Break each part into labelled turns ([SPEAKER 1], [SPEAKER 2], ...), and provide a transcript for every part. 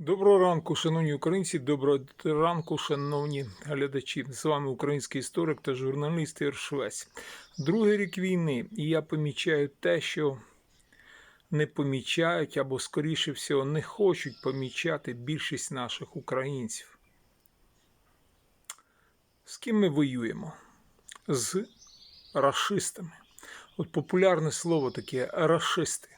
[SPEAKER 1] Доброго ранку, шановні українці, доброго ранку, шановні глядачі. З вами український історик та журналіст Ір Швець. Другий рік війни, і я помічаю те, що не помічають або, скоріше всього, не хочуть помічати більшість наших українців. З ким ми воюємо? З рашистами. От популярне слово таке рашисти.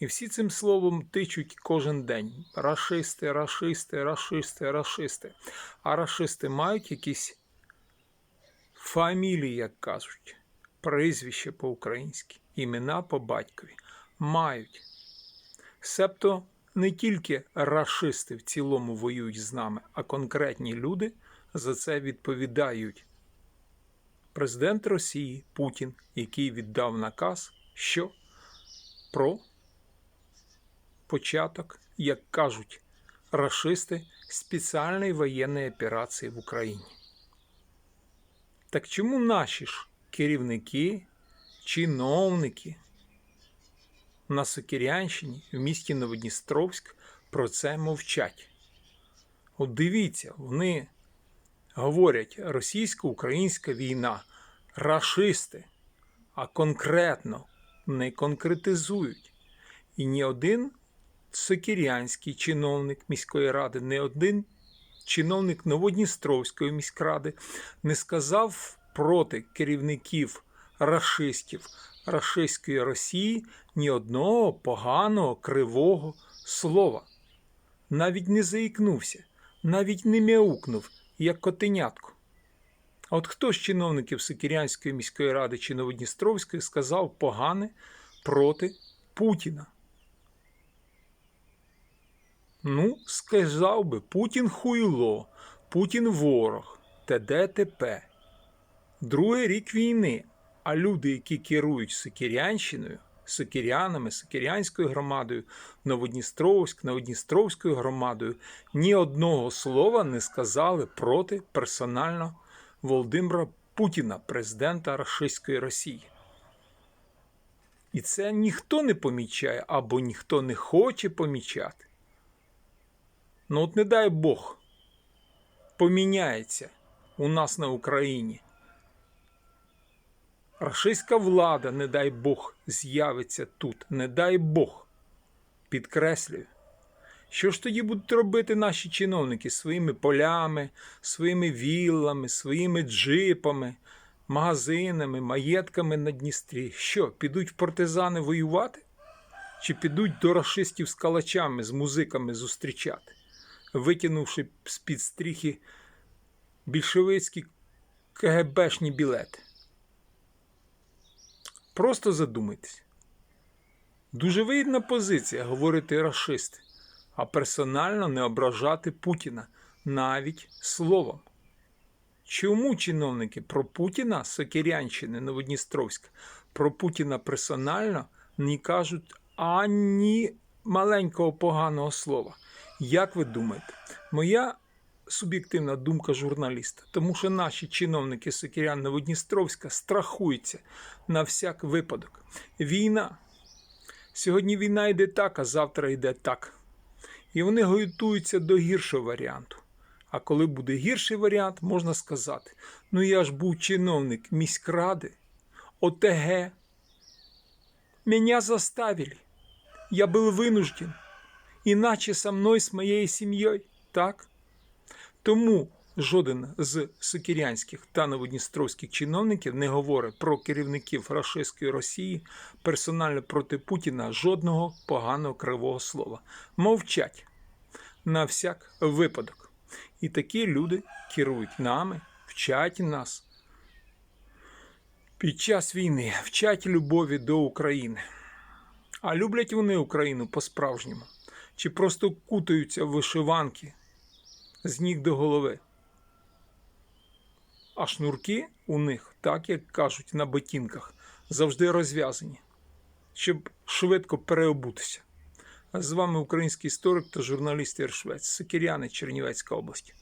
[SPEAKER 1] І всі цим словом тичуть кожен день. Рашисти, рашисти, рашисти, рашисти. А рашисти мають якісь фамілії, як кажуть, прізвище по-українськи, імена по батькові. Мають. Себто не тільки рашисти в цілому воюють з нами, а конкретні люди за це відповідають. Президент Росії Путін, який віддав наказ, що про початок, як кажуть рашисти, спеціальної воєнної операції в Україні. Так чому наші ж керівники, чиновники на Сокирянщині в місті Новодністровськ про це мовчать? От дивіться, вони говорять російсько-українська війна, рашисти, а конкретно не конкретизують. І ні один Сокірянський чиновник міської ради, не один чиновник Новодністровської міськради не сказав проти керівників рашистів рашистської Росії ні одного поганого кривого слова. Навіть не заікнувся, навіть не мяукнув, як котенятко. А от хто з чиновників Сокірянської міської ради чи Новодністровської сказав погане проти Путіна? Ну, сказав би, Путін хуйло, Путін ворог, т.д. т.п. Другий рік війни, а люди, які керують Сокирянщиною, Сокирянами, Сокирянською громадою, Новодністровськ, Новодністровською громадою, ні одного слова не сказали проти персонально Володимира Путіна, президента Рашистської Росії. І це ніхто не помічає або ніхто не хоче помічати. Ну, от не дай Бог, поміняється у нас на Україні. Рашистська влада, не дай Бог, з'явиться тут. Не дай Бог. Підкреслюю. Що ж тоді будуть робити наші чиновники своїми полями, своїми віллами, своїми джипами, магазинами, маєтками на Дністрі? Що, підуть в партизани воювати? Чи підуть до рашистів з калачами, з музиками зустрічати? Витягнувши з-під стріхи більшовицькі КГБшні білети. Просто задумайтесь. Дуже вигідна позиція говорити рашисти, а персонально не ображати Путіна навіть словом. Чому чиновники про Путіна Сокирянщини Новодністровська, про Путіна персонально не кажуть ані маленького поганого слова? Як ви думаєте, моя суб'єктивна думка журналіста, тому що наші чиновники Сокирян Новодністровська страхуються на всяк випадок. Війна. Сьогодні війна йде так, а завтра йде так. І вони готуються до гіршого варіанту. А коли буде гірший варіант, можна сказати: ну я ж був чиновник міськради, ОТГ. Меня заставили. Я был вынужден іначе со мною, з моєю сім'єю, так? Тому жоден з сокірянських та новодністровських чиновників не говорить про керівників рашистської Росії персонально проти Путіна жодного поганого кривого слова. Мовчать на всяк випадок. І такі люди керують нами, вчать нас. Під час війни вчать любові до України. А люблять вони Україну по-справжньому чи просто кутаються в вишиванки з ніг до голови. А шнурки у них, так як кажуть на ботинках, завжди розв'язані, щоб швидко переобутися. А з вами український історик та журналіст Іршвець, Сокиряни, Чернівецька область.